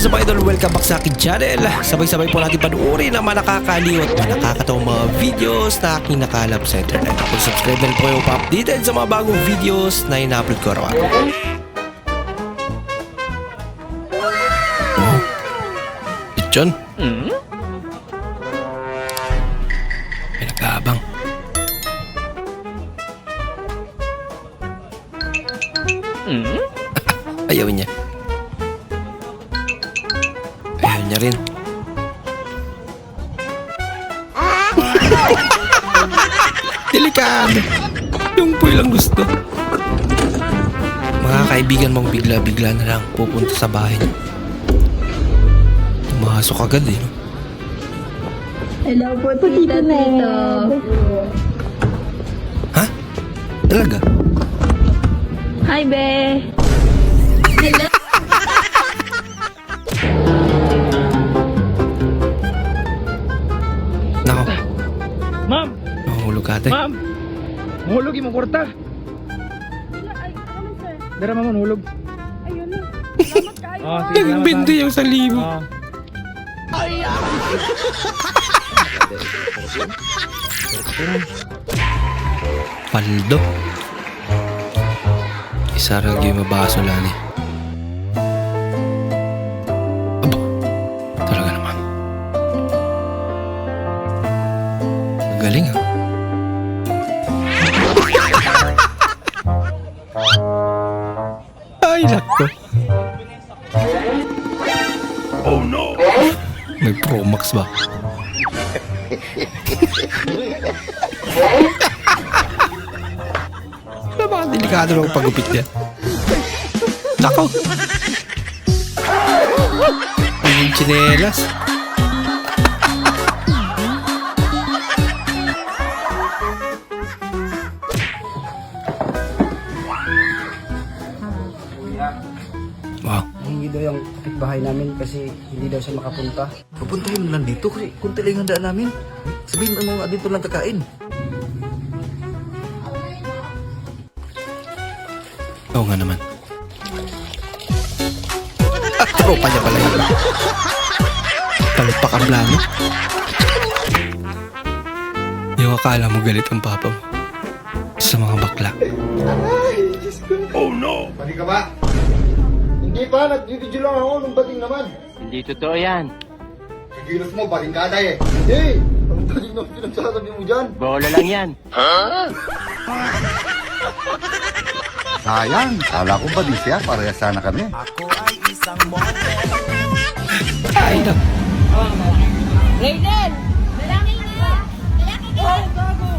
is up idol? Welcome back sa akin channel. Sabay-sabay po natin panuorin ang mga nakakaliw at mga nakakatawang mga videos na aking nakalap sa internet. Kung subscribe na po kayo pa-updated sa mga bagong videos na ina-upload ko araw-araw. Oh. Lechon? May nag-aabang. Niya. Ayaw niya rin. Delikado. Yung poy lang gusto. Mga kaibigan mong bigla-bigla na lang pupunta sa bahay niya. Tumasok agad eh. no? Hello po, tita Tito. Ha? Talaga? Hi, be. Ate. Ma'am! Mahulog yung kurta. Dara ma'am, mahulog. Ayun na. Salamat kayo. Oh, sige, salamat, Nagbindi ma'am. yung sa libo. Oh. Paldo. Isa ra gyud mabaso lani. Aba. Talaga naman. Galing ah. Pro Max ba? Ano ba delikado ng pagupit niya? Nako! Yung chinelas. Namin kasi hindi daw siya makapunta. Pupuntahin mo lang dito kasi kunti lang yung daan namin. Sabihin mo nga dito lang kakain. Oo nga naman. Ah, tropa niya pala yun. Palpak ang plano. Yung akala mo galit ang papa mo. Sa mga bakla. Pati ka ba? Hindi pa, nag-video lang ako nung bating naman. Hindi totoo yan. Sigilos mo, bating ka eh. Hindi! Ang bating na pinagsasabi mo dyan. Bola lang yan. Sayang, kala ko ba di siya? Pareha sana kami. Ay, nak. Raiden! Lalaki ka! Lalaki ka! Oh, gago!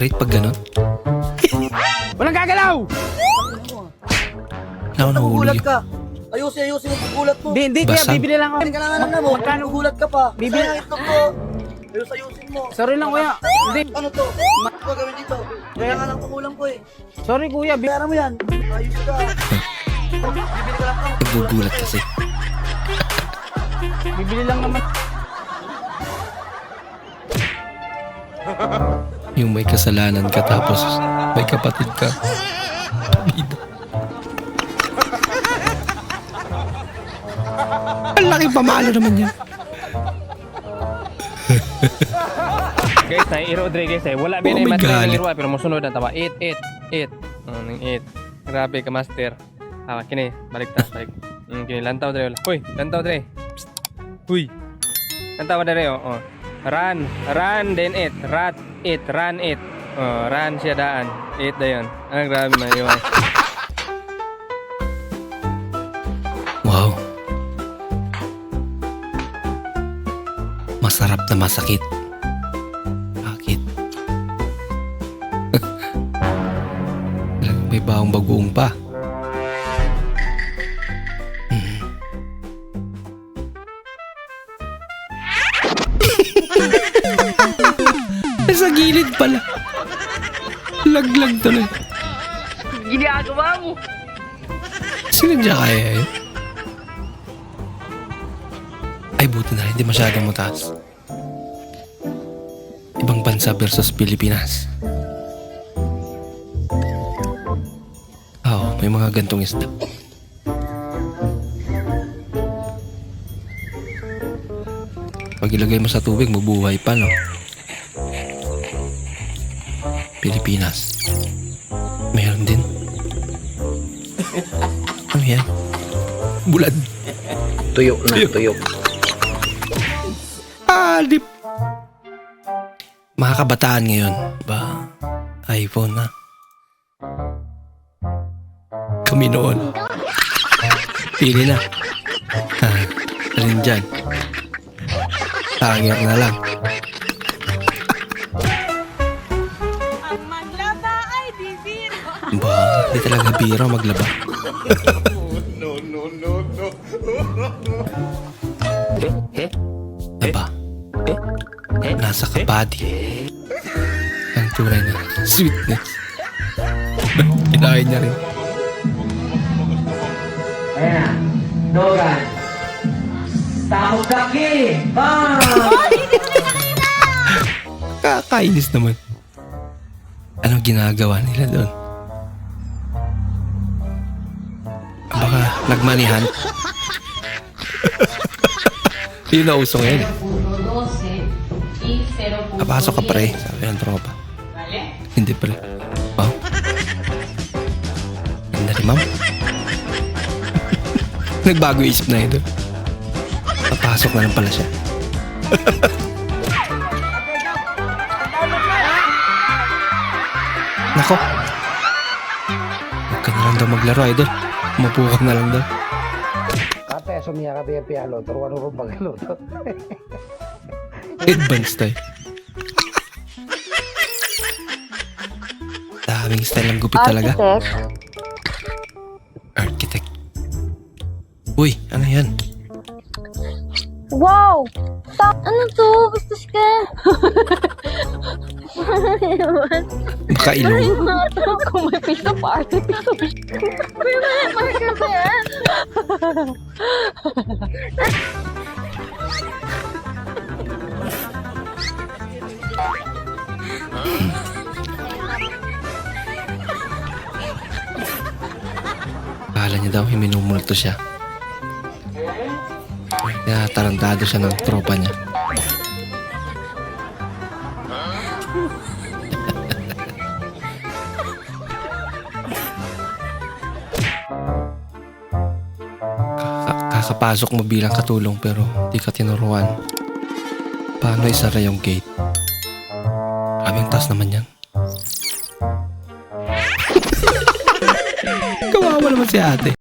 Straight pag ganun. Walang gagalaw! Na ako nahulog Gulat yun. ka! Ayusin, ayusin yung gulat mo! Hindi, hindi kuya, Basag. bibili lang ako. Hindi ka na mo! Magkano gulat ka pa? Bibili- Sayang itlog ko! Ayos ayusin mo! Sorry lang kuya. Hindi. Ano to? Ano ba gawin dito? Kaya nga lang pangulang ko eh! Sorry kuya. Bayaran mo yan! Ayos ka! Bibili ka lang to! Nagugulat kasi. Bibili lang naman. Yung may kasalanan ka tapos may kapatid ka. Bida. Ang laki pamalo naman yan. Guys, na Iro Rodriguez eh. Wala Oh, bin may ay matri galit. ng Irwa pero musunod ang tawa. 8 8 8. Oh, ning 8. Grabe ka master. Ah, kini balik ta, balik. Mm, kini lantaw dre. Hoy, lantaw dre. Huy. Lantaw dre oh. oh. Run, run then 8. Rat 8, run 8. Oh, run siya daan. 8 da yun. Ah, grabe man yun. Wow. Masarap na masakit. Bakit? may bawang bagoong pa. Sa gilid pala. Laglag tuloy. Ginagawa mo. Sinadya kaya yun? Ay, buti na. Hindi masyadong mataas. Ibang bansa versus Pilipinas. Oo, may mga gantong isda. Pag ilagay mo sa tubig, mabuhay pa, no? Pilipinas. Meron din. Ano yan? Bulad. Tuyo na, tuyo. Alip. Mga kabataan ngayon, ba? iPhone na. Kami noon. Pili na. Ha, alin dyan? Tanger na lang. Ba, di talaga biro maglaba. Aba, nasa kabady. Ang tunay na sweetness. Kinain niya rin. Ayan. Dogan. Takot kaki! Kakainis naman. Anong ginagawa nila doon? Nagmanihan. Yun na uso ngayon. Napasok ka pre, sabi ng tropa. Hindi pre. Wow. Ganda ni ma'am. Nagbago isip na ito. Napasok na lang pala siya. Nako. Huwag ka na lang daw maglaro, idol. Umupo ka na lang daw. Ate, sumiya ka piya piya lo, turuan ko pag lo. Advanced tayo. Daming style ang gupit talaga. Architect. Uy, ano yan? Wow! Ta ano to? Bastos ka? Baka ilong. Kung may piso party. May mga marker ba yan? Akala niya daw minumulto siya. Kaya tarantado siya ng tropa niya. Ka- kakapasok mo bilang katulong pero di ka tinuruan. Paano isara yung gate? Grabe ang taas naman yan. Kawawa naman si ate.